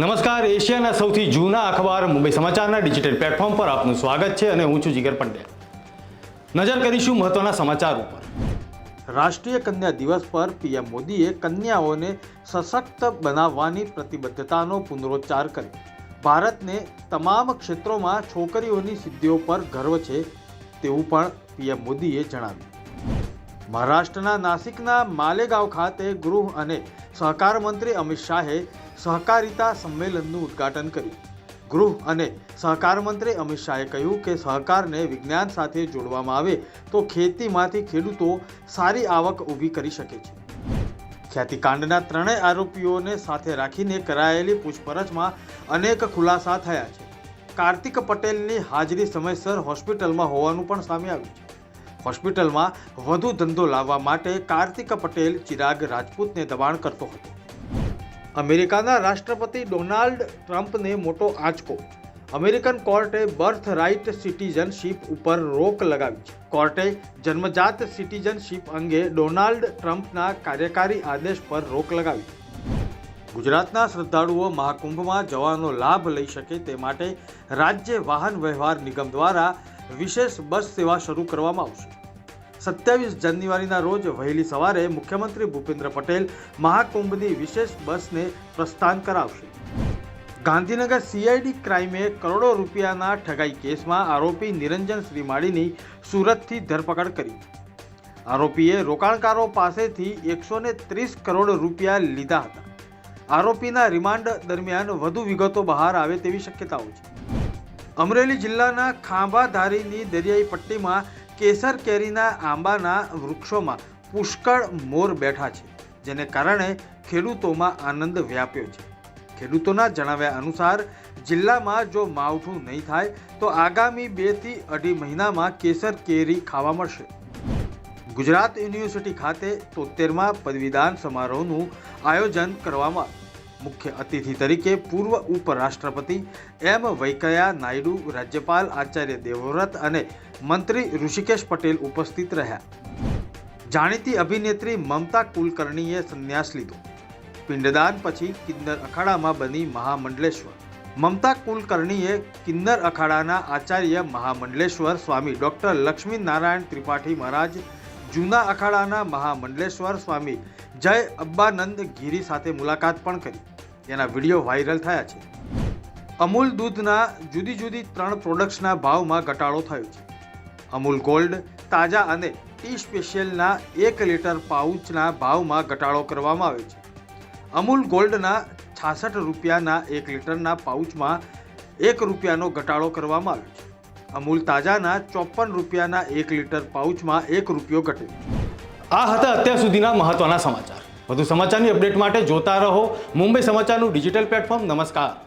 નમસ્કાર, એશિયાના સૌથી જૂના અખબાર મુંબઈ સમાચારના ડિજિટલ પ્લેટફોર્મ પર આપનું સ્વાગત છે અને હું છું જીગર પંડ્યા. નજર કરીશું મહત્વના સમાચાર ઉપર. રાષ્ટ્રીય કન્યા દિવસ પર પીએમ મોદીએ કન્યાઓને સશક્ત બનાવવાની પ્રતિબદ્ધતાનો પુનરોચ્ચાર કર્યો. ભારતને તમામ ક્ષેત્રોમાં છોકરીઓની સિદ્ધિઓ પર ગર્વ છે તેવું પણ પીએમ મોદીએ જણાવ્યું. મહારાષ્ટ્રના નાસિકના માલેગાંવ ખાતે ગૃહ અને સહકાર મંત્રી અમિત શાહે સહકારિતા સંમેલનનું ઉદ્ઘાટન કર્યું. ગૃહ અને સહકાર મંત્રી અમિત શાહે કહ્યું કે સહકારને વિજ્ઞાન સાથે જોડવામાં આવે તો ખેતીમાંથી ખેડૂતો સારી આવક ઊભી કરી શકે છે. ખ્યાતિકાંડના ત્રણેય આરોપીઓને સાથે રાખીને કરાયેલી પૂછપરછમાં અનેક ખુલાસા થયા છે. કાર્તિક પટેલની હાજરી સમયસર હોસ્પિટલમાં હોવાનું પણ સામે આવ્યું છે. હોસ્પિટલમાં વધુ ધંધો લાવવા માટે કાર્તિક પટેલ ચિરાગ રાજપૂતને દબાણ કરતો હતો. અમેરિકાના રાષ્ટ્રપતિ ડોનાલ્ડ ટ્રમ્પને મોટો આંચકો. અમેરિકન કોર્ટે બર્થ રાઇટ સિટીઝનશીપ ઉપર રોક લગાવી છે. કોર્ટે જન્મજાત સિટીઝનશીપ અંગે ડોનાલ્ડ ટ્રમ્પના કાર્યકારી આદેશ પર રોક લગાવી ગુજરાતના શ્રદ્ધાળુઓ મહાકુંભમાં જવાનો લાભ લઈ શકે તે માટે રાજ્ય વાહન વ્યવહાર નિગમ દ્વારા વિશેષ બસ સેવા શરૂ કરવામાં આવશે. સત્યાવીસ જાન્યુઆરીના રોજ વહેલી સવારે મુખ્યમંત્રી ભૂપેન્દ્ર પટેલ મહાકુંભની વિશેષ બસને પ્રસ્થાન કરાવશે. ગાંધીનગર સીઆઈડી ક્રાઇમે કરોડો રૂપિયાના ઠગાઈ કેસમાં આરોપી નિરંજન શ્રીમાળીની સુરતથી ધરપકડ કરી. આરોપીએ રોકાણકારો પાસેથી એકસો ને ત્રીસ કરોડ રૂપિયા લીધા હતા. આરોપીના રિમાન્ડ દરમિયાન વધુ વિગતો બહાર આવે તેવી શક્યતાઓ છે. અમરેલી જિલ્લાના ખાંભાધારીની દરિયાઈ પટ્ટીમાં કેસર કેરીના આંબાના વૃક્ષોમાં પુષ્કળ મોર બેઠા છે, જેને કારણે ખેડૂતોમાં આનંદ વ્યાપ્યો છે. ખેડૂતોના જણાવ્યા અનુસાર, જિલ્લામાં જો માવઠું નહીં થાય, તો આગામી બેથી અઢી મહિનામાં કેસર કેરી ખાવા મળશે. ગુજરાત યુનિવર્સિટી ખાતે તોતેરમા પદવીદાન સમારોહનું આયોજન કરવામાં મુખ્ય અતિથિ તરીકે પૂર્વ ઉપરાષ્ટ્રપતિ એમ વૈંકૈયા નાયડુ, રાજ્યપાલ આચાર્ય દેવવ્રત અને મંત્રી ઋષિકેશ પટેલ ઉપસ્થિત રહ્યા. જાણીતી અભિનેત્રી મમતા કુલકર્ણીએ સંન્યાસ લીધો. પિંડદાન પછી કિન્નર અખાડામાં બની મહામંડલેશ્વર. મમતા કુલકર્ણીએ કિન્નર અખાડાના આચાર્ય મહામંડલેશ્વર સ્વામી ડૉક્ટર લક્ષ્મી નારાયણ ત્રિપાઠી મહારાજ, જૂના અખાડાના મહામંડલેશ્વર સ્વામી જય અબ્બાનંદ ગીરી સાથે મુલાકાત પણ કરી. જેના વીડિયો વાયરલ થયા છે. અમૂલ દૂધના જુદી જુદી ત્રણ પ્રોડક્ટ્સના ભાવમાં ઘટાડો થયો છે. અમૂલ ગોલ્ડ, તાજા અને ટી સ્પેશિયલના એક લીટર પાઉચના ભાવમાં ઘટાડો કરવામાં આવ્યો છે. અમૂલ ગોલ્ડના છાસઠ રૂપિયાના એક લીટરના પાઉચમાં એક રૂપિયાનો ઘટાડો કરવામાં આવ્યો છે. અમૂલ તાજાના ચોપન રૂપિયાના એક લીટર પાઉચમાં એક રૂપિયો ઘટ્યો. આ હતા અત્યાર સુધીના મહત્વના સમાચાર. વધુ સમાચારની અપડેટ માટે જોતા રહો મુંબઈ સમાચારનું ડિજિટલ પ્લેટફોર્મ. નમસ્કાર.